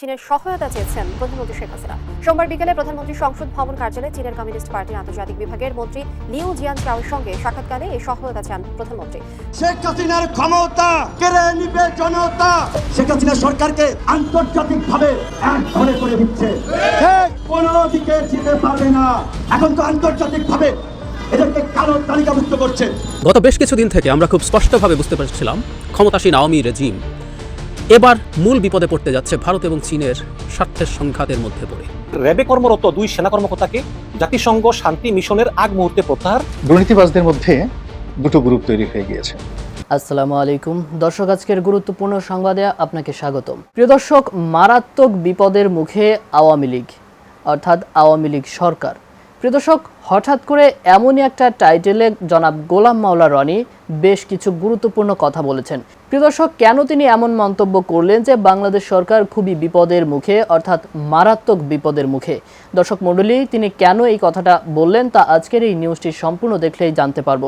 চীনের সহায়তা চেয়েছেন প্রধানমন্ত্রী শেখ হাসিনা। সোমবার বিকেলে প্রধানমন্ত্রী সংসদ ভবন কার্যালয়ে চীনের কমিউনিস্ট পার্টির আন্তর্জাতিক বিভাগের মন্ত্রী লিউ জিয়ান চাওয়ের সঙ্গে সাক্ষাৎকালে এই সহায়তা চান প্রধানমন্ত্রী। শেখ হাসিনার ক্ষমতা কেড়ে নিবে জনতা। শেখ হাসিনা সরকারকে আন্তর্জাতিক ভাবে এক ঘরে করে দিচ্ছে। কোনো দিকে যেতে পারবে না। এখন তো আন্তর্জাতিক ভাবে এদেরকে কালো তালিকাভুক্ত করছে। গত বেশ কিছুদিন থেকে আমরা খুব স্পষ্টভাবে বুঝতে পারছিলাম ক্ষমতাসীন আওয়ামী রেজিম এবার মূল বিপদে পড়তে যাচ্ছে ভারত এবং চীনের স্বার্থের সংঘাতের মধ্যে পড়ে। র্যাবে কর্মরত দুই সেনা কর্মকর্তাকে জাতিসংঘ শান্তি মিশনের আগ মুহূর্তে প্রত্যাহার। দুর্নীতিবাজদের মধ্যে দুটো গ্রুপ তৈরি হয়ে গিয়েছে। আসসালামু আলাইকুম। দর্শক আজকের গুরুত্বপূর্ণ সংবাদে আপনাকে স্বাগতম। প্রিয় দর্শক মারাত্মক বিপদের মুখে আওয়ামী লীগ অর্থাৎ আওয়ামী লীগ সরকার প্রিয় দর্শক, হঠাৎ করে এমনই একটা টাইটেলে জনাব গোলাম মাওলা রনি বেশ কিছু গুরুত্বপূর্ণ কথা বলেছেন। প্রিয় দর্শক, কেন তিনি এমন মন্তব্য করলেন যে বাংলাদেশ সরকার খুবই বিপদের মুখে, অর্থাৎ মারাত্মক বিপদের মুখে? দর্শক মণ্ডলী, তিনি কেন এই কথাটা বললেন তা আজকের এই নিউজটি সম্পূর্ণ দেখলেই জানতে পারব।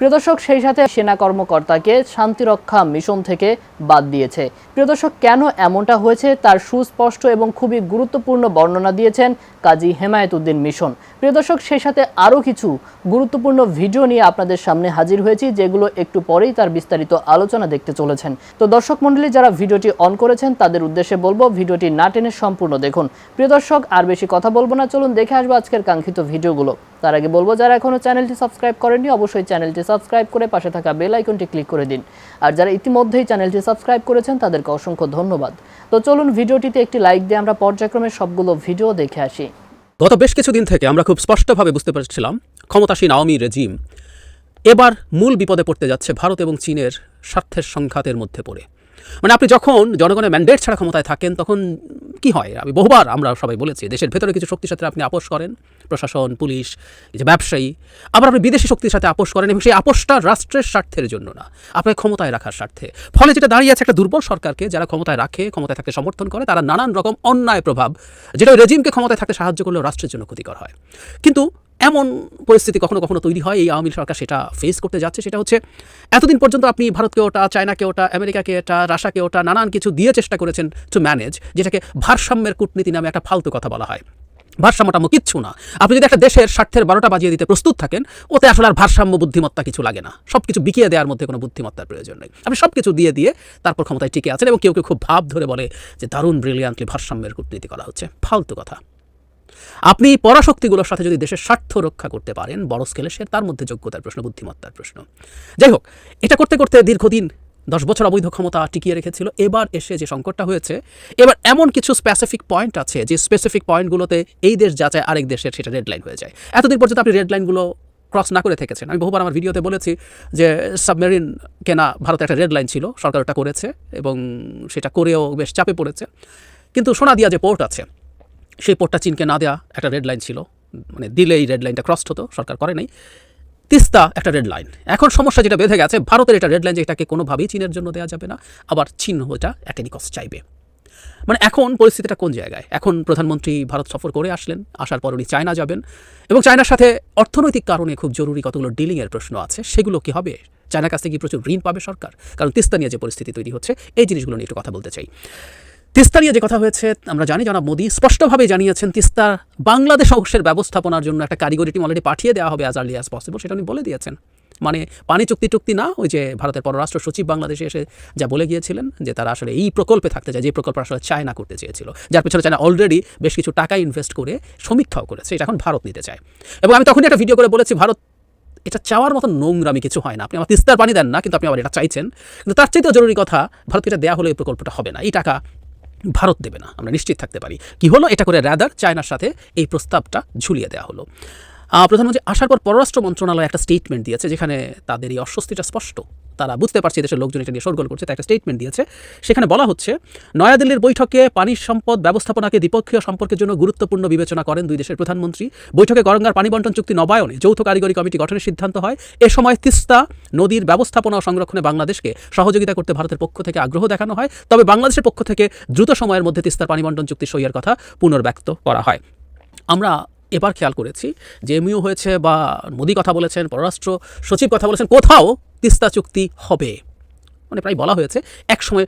প্রিয় দর্শক, সেই সাথে সেনা কর্মকর্তাকে শান্তিরক্ষা মিশন থেকে বাদ দিয়েছে। প্রিয় দর্শক, কেন এমনটা হয়েছে তার সুস্পষ্ট এবং খুবই গুরুত্বপূর্ণ বর্ণনা দিয়েছেন কাজী হেমায়েত উদ্দিন মিশন। প্রিয় দর্শক, সেই সাথে আরও কিছু গুরুত্বপূর্ণ ভিডিও নিয়ে আপনাদের সামনে হাজির হয়েছি, যেগুলো একটু পরেই তার বিস্তারিত আলোচনা দেখতে চলেছেন। তো দর্শক মণ্ডলী, যারা ভিডিওটি অন করেছেন, তাদের উদ্দেশ্যে বলব, ভিডিওটি না টেনে সম্পূর্ণ দেখুন। প্রিয় দর্শক, আর বেশি কথা বলব না, চলুন দেখে আসব আজকের কাঙ্ক্ষিত ভিডিওগুলো। তার আগে বলব, যারা এখনও চ্যানেলটি সাবস্ক্রাইব করেননি, অবশ্যই চ্যানেলটি সাবস্ক্রাইব করে পাশে থাকা বেল আইকনটি ক্লিক করে দিন। আর যারা ইতিমধ্যেই চ্যানেলটি সাবস্ক্রাইব করেছেন, তাদেরকে অসংখ্য ধন্যবাদ। তো চলুন ভিডিওটিতে একটি লাইক দিয়ে আমরা পর্যায়ক্রমে সবগুলো ভিডিও দেখে আসি। গত বেশ কিছুদিন থেকে আমরা খুব স্পষ্টভাবে বুঝতে পারছিলাম, ক্ষমতাসীন আওয়ামী রেজিম এবার মূল বিপদে পড়তে যাচ্ছে ভারত এবং চীনের স্বার্থের সংঘাতের মধ্যে পড়ে। মানে আপনি যখন জনগণের ম্যান্ডেট ছাড়া ক্ষমতায় থাকেন, তখন কি হয়? আমি বহুবার আমরা সবাই বলেছি, দেশের ভেতরে কিছু শক্তির সাথে আপনি আপোষ করেন প্রশাসন, পুলিশ কিছু ব্যবসায়ী, আবার আপনি বিদেশি শক্তির সাথে আপোষ করেন এবং সেই আপোষটা রাষ্ট্রের স্বার্থের জন্য না আপনাকে ক্ষমতায় রাখার স্বার্থে। ফলে যেটা দাঁড়িয়ে আছে একটা দুর্বল সরকারকে যারা ক্ষমতায় রাখে, ক্ষমতায় থাকতে সমর্থন করে, তারা নানান রকম অন্যায় প্রভাব, যেটা ওই রেজিমকে ক্ষমতায় থাকতে সাহায্য করলেও রাষ্ট্রের জন্য ক্ষতিকর হয়। কিন্তু এমন পরিস্থিতি কখনো কখনো তৈরি হয়, এই আওয়ামী সরকার সেটা ফেস করতে যাচ্ছে, সেটা হচ্ছে এতদিন পর্যন্ত আপনি ভারতকে ওটা, চায়নাকে ওটা, আমেরিকাকে এটা রাশাকে ওটা, নানান কিছু দিয়ে চেষ্টা করেছেন টু ম্যানেজ যেটাকে ভারসাম্যের কূটনীতি নামে একটা ফালতু কথা বলা হয়। ভারসাম্যটাম্য কিচ্ছু না। আপনি যদি একটা দেশের স্বার্থের বারোটা বাজিয়ে দিতে প্রস্তুত থাকেন, ওতে আসলে আর ভারসাম্য, বুদ্ধিমত্তা কিছু লাগে না। সব কিছু বিকিয়ে দেওয়ার মধ্যে কোনো বুদ্ধিমত্তার প্রয়োজন নেই। আপনি সব কিছু দিয়ে দিয়ে তারপর ক্ষমতায় টিকে আছেন এবং কেউ কেউ খুব ভাব ধরে বলে যে দারুণ ব্রিলিয়ান্টলি ভারসাম্যের কূটনীতি করা হচ্ছে। ফালতু কথা। আপনি পরাশক্তিগুলোর সাথে যদি দেশের স্বার্থ রক্ষা করতে পারেন, বড় স্কেলে সে তার মধ্যে যোগ্যতার প্রশ্ন, বুদ্ধিমত্তার প্রশ্ন। যাই হোক, এটা করতে করতে দীর্ঘদিন দশ বছর অবৈধ ক্ষমতা টিকিয়ে রেখেছিল। এবার এসে যে সংকটটা হয়েছে, এবার এমন কিছু স্পেসিফিক পয়েন্ট আছে যে স্পেসিফিক পয়েন্টগুলোতে এই দেশ যাচাই আরেক দেশের সেটা রেড লাইন হয়ে যায়। এতদিন পর্যন্ত আপনি রেড লাইনগুলো ক্রস না করে থেকেছেন। আমি বহুবার আমার ভিডিওতে বলেছি যে সাবমেরিন কেনা ভারতে একটা রেড লাইন ছিল, সরকার ওটা করেছে এবং সেটা করেও বেশ চাপে পড়েছে। কিন্তু সোনা দিয়া যে পোর্ট আছে, সেই পোর্টটা চীনকে না দেওয়া একটা রেড লাইন ছিল। মানে দিলে এই রেড লাইনটা ক্রসড হতো, সরকার করে নাই। তিস্তা একটা রেড লাইন এখন সমস্যা যেটা বেঁধে গেছে, ভারতের এটা রেড লাইন যে এটাকে কোনোভাবেই চীনের জন্য দেওয়া যাবে না, আবার চীন ওটা অ্যাটেনিকস চাইবে। মানে এখন পরিস্থিতিটা কোন জায়গায়? এখন প্রধানমন্ত্রী ভারত সফর করে আসলেন, আসার পর উনি চায়না যাবেন এবং চায়নার সাথে অর্থনৈতিক কারণে খুব জরুরি কতগুলো ডিলিংয়ের প্রশ্ন আছে, সেগুলো কি হবে? চায়নার কাছ থেকে কি প্রচুর ঋণ পাবে সরকার? কারণ তিস্তা নিয়ে যে পরিস্থিতি তৈরি হচ্ছে, এই জিনিসগুলো নিয়ে একটু কথা বলতে চাই। তিস্তা নিয়ে যে কথা হয়েছে, আমরা জানি জনাব মোদী স্পষ্টভাবে জানিয়েছেন তিস্তা বাংলাদেশ অংশের ব্যবস্থাপনার জন্য একটা কারিগরি টিম অলরেডি পাঠিয়ে দেওয়া হবে অ্যাজ আর্লি অ্যাজ পসিবল সেটা উনি বলে দিয়েছেন। মানে পানি চুক্তি টুক্তি না, ওই যে ভারতের পররাষ্ট্র সচিব বাংলাদেশে এসে যা বলে গিয়েছিলেন যে তারা আসলে এই প্রকল্পে থাকতে চায়, যে প্রকল্প আসলে চায়না করতে চেয়েছিল। যার পেছনে চায়না অলরেডি বেশ কিছু টাকা ইনভেস্ট করে সমীক্ষাও করেছে, এটা এখন ভারত নিতে চায়। এবং আমি তখনই একটা ভিডিও করে বলেছি, ভারত, এটা চাওয়ার মতো নোংরামি কিছু হয় না। আপনি আমার তিস্তার পানি দেন না, কিন্তু আপনি আবার এটা চাইছেন। কিন্তু তার চাইতেও জরুরি কথা, ভারতকে এটা দেওয়া হলে এই প্রকল্পটা হবে না। এই টাকা ভারত দেবে না। আমরা নিশ্চিত থাকতে পারি। কি হলো? এটা করে রাদার চায়নার সাথে এই প্রস্তাবটা ঝুলিয়ে দেওয়া হলো। প্রধানমন্ত্রী আসার পর পররাষ্ট্র মন্ত্রণালয় একটা স্টেটমেন্ট দিয়েছে, যেখানে তাদের এই অস্বস্তিটা স্পষ্ট। তারা বুঝতে পারছে দেশের লোকজন এটা নিয়ে সরগোল করছে, তাই একটা স্টেটমেন্ট দিয়েছে। সেখানে বলা হচ্ছে, নয়াদিল্লির বৈঠকে পানি সম্পদ ব্যবস্থাপনাকে দ্বিপক্ষীয় সম্পর্কের জন্য গুরুত্বপূর্ণ বিবেচনা করেন দুই দেশের প্রধানমন্ত্রী। বৈঠকে গরঙ্গার পানি বন্টন চুক্তি নবায়নে যৌথ কারিগরি কমিটি গঠনের সিদ্ধান্ত হয়। এ সময় তিস্তা নদীর ব্যবস্থাপনা ও সংরক্ষণে বাংলাদেশকে সহযোগিতা করতে ভারতের পক্ষ থেকে আগ্রহ দেখানো হয়। তবে বাংলাদেশের পক্ষ থেকে দ্রুত সময়ের মধ্যে তিস্তার পানি বন্টন চুক্তি সইয়ের কথা পুনর্ব্যক্ত করা হয়। আমরা এবার খেয়াল করেছি যে এমইউ হয়েছে বা মোদি কথা বলেছেন, পররাষ্ট্র সচিব কথা বলেছেন, কোথাও তিস্তা চুক্তি হবে। মানে প্রায় বলা হয়েছে, এক সময়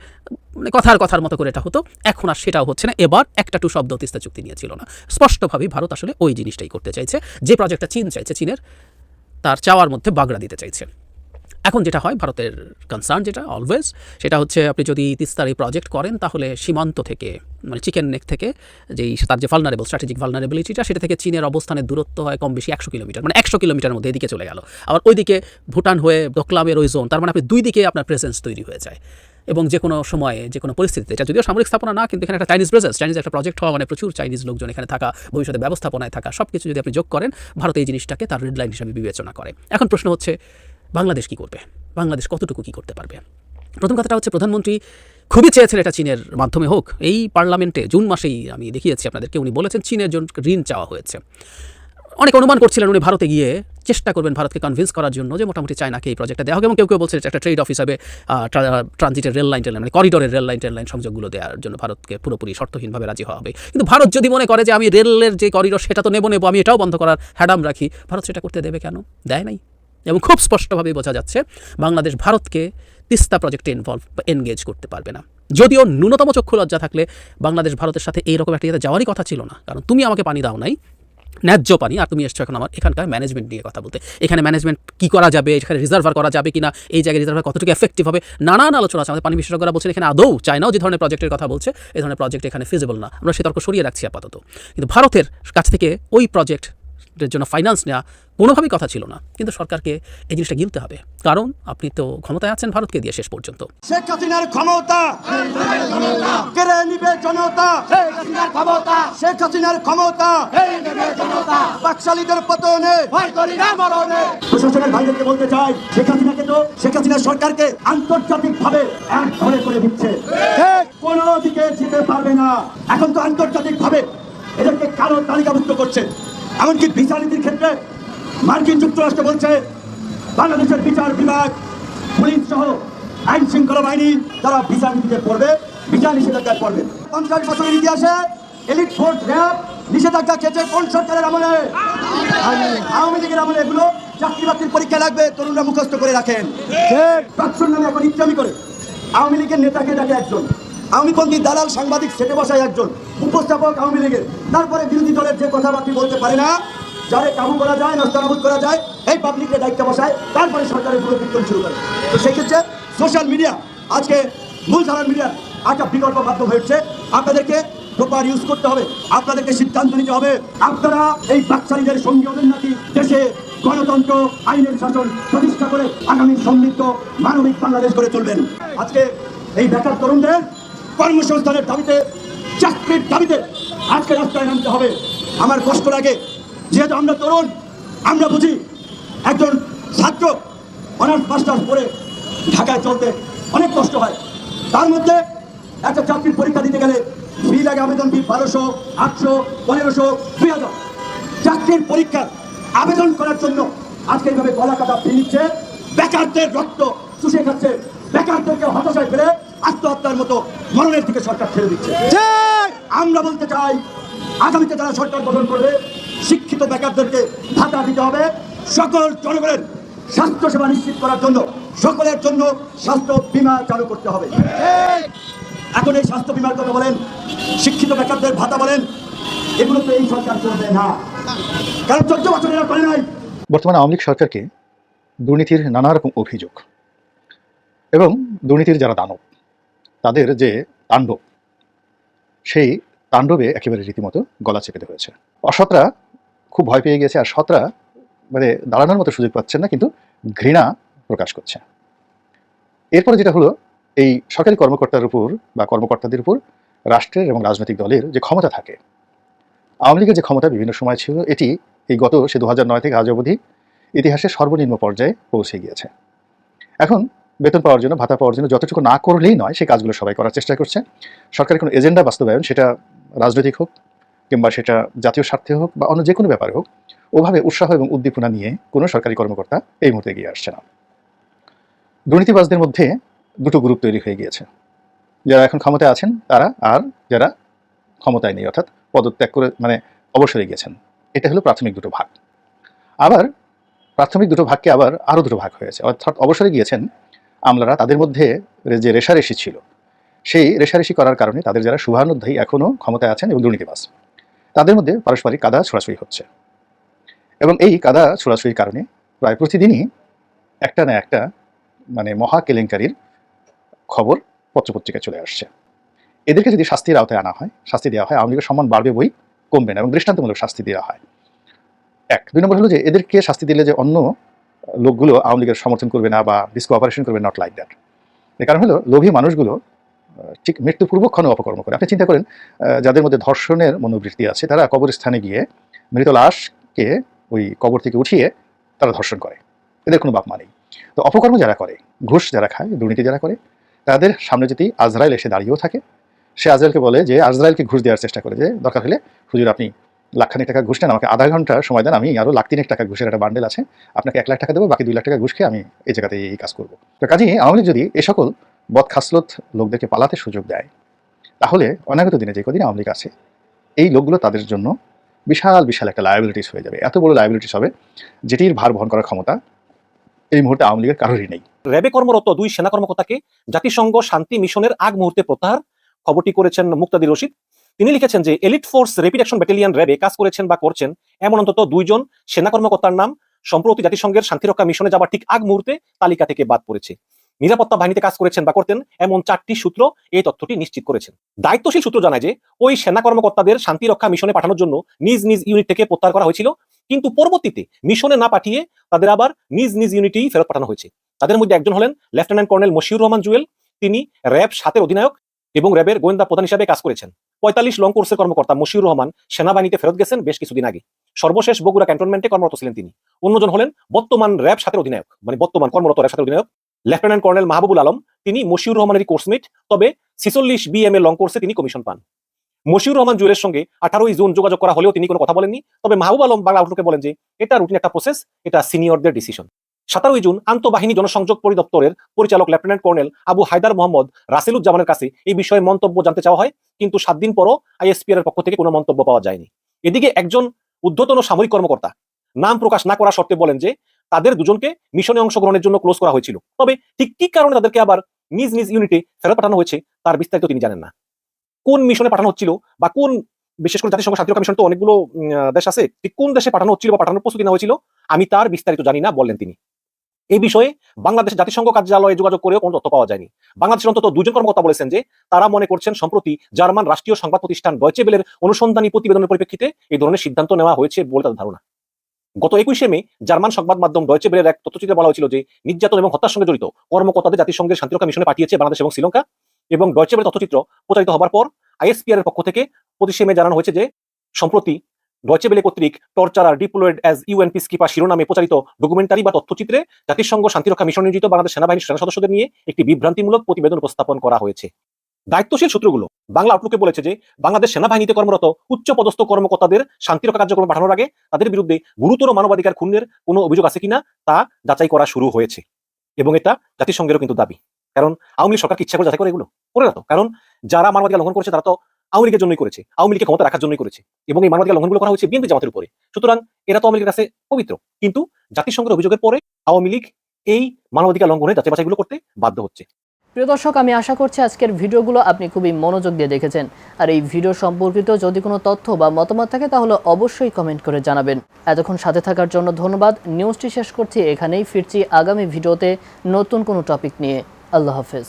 মানে কথার কথার মতো করে এটা হতো, এখন আর সেটাও হচ্ছে না। এবার একটা টু শব্দ তিস্তা চুক্তি নিয়ে ছিল না। স্পষ্টভাবেই ভারত আসলে ওই জিনিসটাই করতে চাইছে, যে প্রজেক্টটা চীন চাইছে, চীনের, তার চাওয়ার মধ্যে বাগড়া দিতে চাইছে। এখন যেটা হয়, ভারতের কনসার্ন যেটা অলওয়েজ সেটা হচ্ছে আপনি যদি তিস্তার এই প্রজেক্ট করেন, তাহলে সীমান্ত থেকে মানে চিকেন নেক থেকে যেই তার যে ভালনারেবল স্ট্র্যাটেজিক ভালনারেবিলিটিটা সেটা থেকে চীনের অবস্থানের দূরত্ব হয় কম বেশি একশো কিলোমিটার মানে একশো কিলোমিটার মধ্যে এদিকে চলে গেল। আবার ওইদিকে ভুটান হয়ে ডোকলামের ওই জোন তার মানে আপনি দুই দিকে আপনার প্রেজেন্স তৈরি হয়ে যায়। এবং যে কোনো সময়ে, যে কোনো পরিস্থিতিতে, এটা যদিও সামরিক স্থাপনা না, কিন্তু এখানে একটা চাইনিজ প্রেজেন্স চাইনিজ একটা প্রজেক্ট হওয়া মানে প্রচুর চাইনিজ লোকজন এখানে থাকা, ভবিষ্যতে ব্যবস্থাপনায় থাকা সব কিছু যদি আপনি যোগ করেন, ভারত এই জিনিসটাকে তার রেড লাইন হিসেবে বিবেচনা করে। এখন প্রশ্ন হচ্ছে বাংলাদেশ কি করবে? বাংলাদেশ কতটুকু কি করতে পারবে? প্রথম কথাটা হচ্ছে প্রধানমন্ত্রী খুবই চেয়েছেন এটা চীনের মাধ্যমে হোক। এই পার্লামেন্টে জুন মাসেই আমি দেখিয়েছি আপনাদেরকে, উনি বলেছেন চীনের জন্য ঋণ চাওয়া হয়েছে। অনেক অনুমান করছিলেন উনি ভারতে গিয়ে চেষ্টা করবেন ভারতকে কনভিন্স করার জন্য যে মোটামুটি চায়নাকে এই প্রজেক্টটা দেওয়া হবে এবং কেউ কেউ বলছে একটা ট্রেড অফ হিসাবে ট্রানজিটের রেল লাইন মানে করিডোরের রেল লাইন টেল লাইন সংযোগগুলো দেওয়ার জন্য ভারতকে পুরোপুরি শর্তহীনভাবে রাজি হওয়া হবে। কিন্তু ভারত যদি মনে করে যে আমি রেলের যে করিডোর সেটা তো নেব নেব, আমি এটাও বন্ধ করার হ্যাডাম রাখি, ভারত সেটা করতে দেবে কেন? দেয় নাই। এবং খুব স্পষ্টভাবে বোঝা যাচ্ছে বাংলাদেশ ভারতকে তিস্তা প্রজেক্টে ইনভলভ বা এনগেজ করতে পারবে না। যদিও ন্যূনতম চক্ষু লজ্জা থাকলে বাংলাদেশ ভারতের সাথে এইরকম একটা ইয়েতে যাওয়ারই কথা ছিল না। কারণ তুমি আমাকে পানি দাও নাই, ন্যায্য পানি, আর তুমি এসছো এখন আমার এখানকার ম্যানেজমেন্ট নিয়ে কথা বলতে। এখানে ম্যানেজমেন্ট কি করা যাবে, এখানে রিজার্ভার করা যাবে কিনা, এই জায়গায় রিজার্ভার কতটুকু এফেক্টিভ হবে, নানান আলোচনা আছে। আমাদের পানি বিশেষজ্ঞরা বলছেন এখানে আদৌ চায়নাও যে ধরনের প্রজেক্টের কথা বলছে এই ধরনের প্রজেক্ট এখানে ফিজিবল না। আমরা সে তর্ক সরিয়ে রাখছি আপাতত। কিন্তু ভারতের কাছ থেকে ওই প্রজেক্টের জন্য ফাইন্যান্স নেওয়া কোনোভাবেই কথা ছিল না। কিন্তু সরকারকে এই জিনিসটা গিলতে হবে। কারণ আপনি তো ক্ষমতায় আছেন ভারতকে দিয়ে শেষ পর্যন্ত। আন্তর্জাতিক ভাবে কোন দিকে যেতে পারবে না। এখন তো আন্তর্জাতিক ভাবে এদেরকে কারও তালিকাভুক্ত করছে। এমনকি ভিসা নীতির ক্ষেত্রে মার্কিন যুক্তরাষ্ট্র বলছে, বাংলাদেশের বিচার বিভাগ, পুলিশ সহ আইন শৃঙ্খলা বাহিনী তারা ভিসা নীতিতে পড়বে ভিসা নিষেধাজ্ঞায় পড়বে। পঞ্চাশ বছরের ইতিহাসে এলিট ফোর্স র্যাব নিষেধাজ্ঞা খেয়েছে কোন সরকারের আমলে? আওয়ামী লীগের আমলে এগুলো চাকরি বাকরির পরীক্ষা লাগবে, তরুণরা মুখস্থ করে রাখেন। নামে এখন ইচ্ছামি করে। আওয়ামী লীগের নেতাকে ডাকে একজন। আওয়ামীপন্থী দালাল সাংবাদিক সেটে বসায় একজন। উপস্থাপক আওয়ামী লীগের। তারপরে বিরোধী দলের যে কথাবার্তা বলতে পারে না, যারে কাবু করা যায় নস্তানাবুদ করা যায়, এই পাবলিকের দায়িত্ব বসায়, তারপরে সরকারের পুরো কীর্তন শুরু করে। তো সেক্ষেত্রে সোশ্যাল মিডিয়া আজকে মূলধারার মিডিয়ার একটা বিকল্প মাধ্যম হয়েছে। আপনাদেরকে প্রপার ইউজ করতে হবে, আপনাদেরকে সিদ্ধান্ত নিতে হবে, আপনারা এই বাচ্চালীদের সঙ্গী হবেন নাকি দেশে গণতন্ত্র, আইনের শাসন প্রতিষ্ঠা করে আগামী সমৃদ্ধ মানবিক বাংলাদেশ গড়ে তুলবেন। আজকে এই বেকার তরুণদের কর্মসংস্থানের দাবিতে চাকরির দাবিতে আজকে রাস্তায় নামতে হবে। আমার কষ্ট লাগে। যেহেতু আমরা তরুণ, আমরা বুঝি একজন ছাত্র অনার্স, মাস্টার্স পড়ে ঢাকায় চলতে অনেক কষ্ট হয়। তার মধ্যে একটা চাকরির পরীক্ষা দিতে গেলে ফি লাগে আবেদন ফি বারোশো, আটশো, পনেরোশো, দুই হাজার। চাকরির পরীক্ষার আবেদন করার জন্য আজকে এইভাবে গলা কাটা ফি নিচ্ছে। বেকারদের রক্ত চুষে খাচ্ছে। বেকারদেরকে হতাশায় ফেলে আত্মহত্যার মতো মরণের দিকে সরকার ছেড়ে দিচ্ছে। আমরা বলতে চাই, আগামীতে যারা সরকার গঠন করবে, শিক্ষিত বেকারদেরকে ভাতা দিতে হবে। সকল জনগণের স্বাস্থ্য সেবা নিশ্চিত করার জন্য, সকলের জন্য স্বাস্থ্য বীমা চালু করতে হবে। এখন এই স্বাস্থ্য বীমার কথা বলেন, শিক্ষিত বেকারদের ভাতা বলেন, এগুলো তো এই সরকার করবে না। কারণ চোদ্দ বছর এরা করে নাই। বর্তমানে আওয়ামী লীগ সরকারকে দুর্নীতির নানা রকম অভিযোগ এবং দুর্নীতির যারা দানব, তাদের যে তাণ্ডব, সেই তাণ্ডবে একেবারে রীতিমতো গলা চেপে হয়েছে। অসৎরা খুব ভয় পেয়ে গেছে আর সৎরা মানে দাঁড়ানোর মতো সুযোগ পাচ্ছেন না, কিন্তু ঘৃণা প্রকাশ করছে। এরপরে যেটা হলো, এই সরকারি কর্মকর্তার উপর বা কর্মকর্তাদের উপর রাষ্ট্রের এবং রাজনৈতিক দলের যে ক্ষমতা থাকে, আওয়ামী লীগের যে ক্ষমতা বিভিন্ন সময় ছিল, এটি এই গত সে দু নয় থেকে আজ অবধি ইতিহাসের সর্বনিম্ন পর্যায়ে পৌঁছে গিয়েছে। এখন বেতন পাওয়ার জন্য, ভাতা পাওয়ার জন্য যতটুকু না করলেই নয় সেই কাজগুলো সবাই করার চেষ্টা করছে। সরকারের কোনো এজেন্ডা বাস্তবায়ন, সেটা রাজনৈতিক হোক কিংবা সেটা জাতীয় স্বার্থে হোক বা অন্য যে কোনো ব্যাপারে হোক, ওভাবে উৎসাহ এবং উদ্দীপনা নিয়ে কোনো সরকারি কর্মকর্তা এই মুহূর্তে এগিয়ে আসছে না। দুর্নীতিবাজদের মধ্যে দুটো গ্রুপ তৈরি হয়ে গিয়েছে। যারা এখন ক্ষমতায় আছেন, তারা আর যারা ক্ষমতায় নেই, অর্থাৎ পদত্যাগ করে মানে অবসরে গিয়েছেন, এটা হলো প্রাথমিক দুটো ভাগ। আবার প্রাথমিক দুটো ভাগকে আবার আরও দুটো ভাগ হয়েছে। অর্থাৎ অবসরে গিয়েছেন আমলারা, তাদের মধ্যে যে রেশারেশি ছিল সেই রেশারেশি করার কারণে তাদের যারা শুভানুধ্যায়ী এখনও ক্ষমতায় আছেন এবং দুর্নীতিবাজ, তাদের মধ্যে পারস্পরিক কাদা ছোড়াছড়ি হচ্ছে। এবং এই কাদা ছোড়াছড়ির কারণে প্রায় প্রতিদিনই একটা না একটা মানে মহা কেলেঙ্কারির খবর পত্রপত্রিকায় চলে আসছে। এদেরকে যদি শাস্তির আওতায় আনা হয়, শাস্তি দেওয়া হয়, আওয়ামী লীগের সম্মান বাড়বে বই কমবে না এবং দৃষ্টান্তমূলক শাস্তি দেওয়া হয়। এক। দুই নম্বর হলো যে এদেরকে শাস্তি দিলে যে অন্য লোকগুলো আওয়ামী লীগের সমর্থন করবে না বা ডিসকোঅপারেশন করবে নট লাইক দ্যাট এর কারণ হলো লোভী মানুষগুলো ঠিক মৃত্যু পূর্বক্ষণে অপকর্ম করে। আপনি চিন্তা করেন যাদের মধ্যে ধর্ষণের মনোবৃত্তি আছে, তারা কবরস্থানে গিয়ে মৃত লাশকে ওই কবর থেকে উঠিয়ে তারা ধর্ষণ করে। এদের কোনো বাপ মা নেই। তো অপকর্ম যারা করে, ঘুষ যারা খায়, দুর্নীতি যারা করে, তাদের সামনে যদি আজরাইল এসে দাঁড়িয়েও থাকে, সে আজরাইলকে বলে যে, আজরাইলকে ঘুষ দেওয়ার চেষ্টা করে, যে দরকার হলে হুজুর আপনি লাখখানিক টাকা ঘুষ নেন, আমাকে আধা ঘণ্টা সময় দেন, আমি আরও লাখ তিনেক টাকা ঘুষের একটা বান্ডেল আছে, আপনাকে এক লাখ টাকা দেবো, বাকি দুই লাখ টাকা ঘুষ খেয়ে আমি এই জায়গাতে এই কাজ করব। তো কাজেই আওয়ামী যদি এ সকল বদখাসলত লোকদেরকে পালাতে সুযোগ দেয়। তাহলে অনাগত দিনে যে কদিন আওয়ামী আছে, এই লোকগুলো তাদের জন্য বিশাল বিশাল একটা লায়াবিলিটিস হয়ে যাবে। এত বড় লায়াবিলিটিস হবে, যেটির ভার বহন করার ক্ষমতা এই মুহূর্তে আওয়ামী লীগের কারোরই নেই। র্যাবে কর্মরত দুই সেনা কর্মকর্তাকে জাতিসংঘ শান্তি মিশনের আগ মুহূর্তে প্রত্যাহার খবরটি করেছেন মুক্তাদির রশিদ। তিনি লিখেছেন যে elite force rapid action battalion র্যাবে কাজ করেছেন বা করছেন এমন অন্তত দুইজন সেনা কর্মকর্তার নাম সম্প্রতি জাতিসংঘের শান্তিরক্ষা মিশনে যাবার ঠিক আগ মুহূর্তে তালিকা থেকে বাদ পড়েছে। নিরাপত্তা বাহিনীতে কাজ করেছেন বা করতেন, এমন চারটি সূত্র এই তথ্যটি নিশ্চিত করেছেন। দায়িত্বশীল সূত্র জানায় যে, ওই সেনা কর্মকর্তাদের শান্তিরক্ষা মিশনে পাঠানোর জন্য নিজ নিজ ইউনিট থেকে প্রত্যাহার করা হয়েছিল, কিন্তু পরবর্তীতে মিশনে না পাঠিয়ে তাদের আবার নিজ নিজ ইউনিটেই ফেরত পাঠানো হয়েছে। তাদের মধ্যে একজন হলেন লেফটেন্যান্ট কর্নেল মশিউর রহমান জুয়েল তিনি র্যাব সাতের অধিনায়ক এবং র্যাবের গোয়েন্দা প্রধান হিসাবে কাজ করেছেন। পঁয়তাল্লিশ লং কোর্সের কর্মকর্তা মশিউর রহমান সেনাবাহিনীতে ফেরত গেছেন বেশ কিছুদিন আগে। সর্বশেষ বগুড়া ক্যান্টনমেন্টে কর্মরত ছিলেন তিনি। অন্যজন হলেন বর্তমান র্যাব সাতের অধিনায়ক মানে বর্তমান কর্মরত র্যাব সাতের অধিনায়ক লেফটেন্যান্ট কর্নেল মাহবুবুল আলম তিনি মশিউর রহমানেরই কোর্সমেট তবে ছিচল্লিশ বিএম এ লং কোর্সে তিনি কমিশন পান। মশিউর রহমান জুয়েলের সঙ্গে আঠারোই জুন যোগাযোগ করা হলেও তিনি কোনো কথা বলেননি, তবে মাহবুব আলম বাংলা আউটলুকে বলেন যে, এটা রুটিন একটা প্রসেস এটা সিনিয়রদের ডিসিশন সাতারোই জুন আন্তঃবাহিনী জনসংযোগ পরিদপ্তরের পরিচালক লেফটেন্যান্ট কর্নেল আবু হায়দার মোহাম্মদ রাসেলুজ্জামানের কাছে এই বিষয়ে মন্তব্য জানতে চাওয়া হয়, কিন্তু সাত দিন পরও আইএসপিআর এর পক্ষ থেকে কোনো মন্তব্য পাওয়া যায়নি। এদিকে একজন ঊর্ধ্বতন সামরিক কর্মকর্তা নাম প্রকাশ না করা সত্ত্বে বলেন যে তাদের দুজনকে মিশনে অংশগ্রহণের জন্য ক্লোজ করা হয়েছিল। তবে ঠিক কি কারণে তাদেরকে আবার নিজ নিজ ইউনিটে ফেরত পাঠানো হয়েছে, তার বিস্তারিত তিনি জানেন না। কোন মিশনে পাঠানো হচ্ছিল বা কোন, বিশেষ করে জাতিসংঘ শান্তিরক্ষা মিশন তো অনেকগুলো দেশ আছে, ঠিক কোন দেশে পাঠানো হচ্ছিল বা পাঠানোর প্রস্তুতি নেওয়া হয়েছিল, আমি তার বিস্তারিত জানি না, বললেন তিনি। এই বিষয়ে বাংলাদেশ জাতিসংঘ কার্যালয়ে যোগাযোগ করেও কোনো তথ্য পাওয়া যায়নি। বাংলাদেশের অন্তত দুজন কর্মকর্তা বলেছেন যে, তারা মনে করছেন সম্প্রতি জার্মান রাষ্ট্রীয় সংবাদ প্রতিষ্ঠান ডয়চে বেলের অনুসন্ধানী প্রতিবেদনের পরিপ্রেক্ষিতে এই ধরনের সিদ্ধান্ত নেওয়া হয়েছে বলে তাদের ধারণা। গত একুশে মে জার্মান সংবাদ মাধ্যম ডয়চে বেলের এক তথ্যচিত্রে বলা হয়েছিল যে, নির্যাতন এবং হত্যার সঙ্গে জড়িত কর্মকর্তাদের জাতিসংঘের শান্তিরক্ষা মিশনে পাঠিয়েছে বাংলাদেশ এবং শ্রীলঙ্কা এবং ডয়চে বেলের তথ্যচিত্র প্রচারিত হবার পর আইএসপিআর এর পক্ষ থেকে পঁচিশে মে জানানো হয়েছে যে, সম্প্রতি ডয়চে বেলে কর্তৃক টর্চার আর deployed as UN peace keeper শিরোনামে প্রচারিত ডকুমেন্টারি বা তথ্যচিত্রে জাতিসংঘ শান্তিরক্ষা মিশন নিয়োজিত বাংলাদেশ সেনাবাহিনীর সেনা সদস্যদের নিয়ে একটি বিভ্রান্তিমূলক প্রতিবেদন উপস্থাপন করা হয়েছে। দায়িত্বশীল সূত্রগুলো বাংলা আউটলুকে বলেছে যে, বাংলাদেশ সেনাবাহিনীতে কর্মরত উচ্চ পদস্থ কর্মকর্তাদের শান্তিরক্ষা কার্যক্রম পাঠানোর আগে তাদের বিরুদ্ধে গুরুতর মানবাধিকার খুনের কোনো অভিযোগ আছে কিনা তা যাচাই করা শুরু হয়েছে। এবং এটা জাতিসংঘেরও কিন্তু দাবি। কারণ আওয়ামী লীগ সরকার কি ইচ্ছা করে যাচাই করে এগুলো। করে না তো। কারণ যারা মানবাধিকার লঙ্ঘন করেছে তারা তো আওয়ামী লীগের জন্যই করেছে। আওয়ামী লীগকে ক্ষমতা রাখার জন্যই করেছে। এবং এই মানবাধিকার লঙ্ঘনগুলো করা হয়েছে বিএনপি জামাতের উপরে। সুতরাং এরা তো আওয়ামী লীগের কাছে পবিত্র। কিন্তু জাতিসংঘের অভিযোগের পরে আওয়ামী লীগ এই মানবাধিকার লঙ্ঘনের যাচাই বাছাইগুলো করতে বাধ্য হচ্ছে। প্রিয় দর্শক, আমি আশা করছি আজকের ভিডিওগুলো আপনি খুবই মনোযোগ দিয়ে দেখেছেন। আর এই ভিডিও সম্পর্কিত যদি কোনো তথ্য বা মতামত থাকে, তাহলে অবশ্যই কমেন্ট করে জানাবেন। এতক্ষণ সাথে থাকার জন্য ধন্যবাদ। নিউজটি শেষ করছি এখানেই। ফিরছি আগামী ভিডিওতে নতুন কোনো টপিক নিয়ে। আল্লাহ হাফেজ।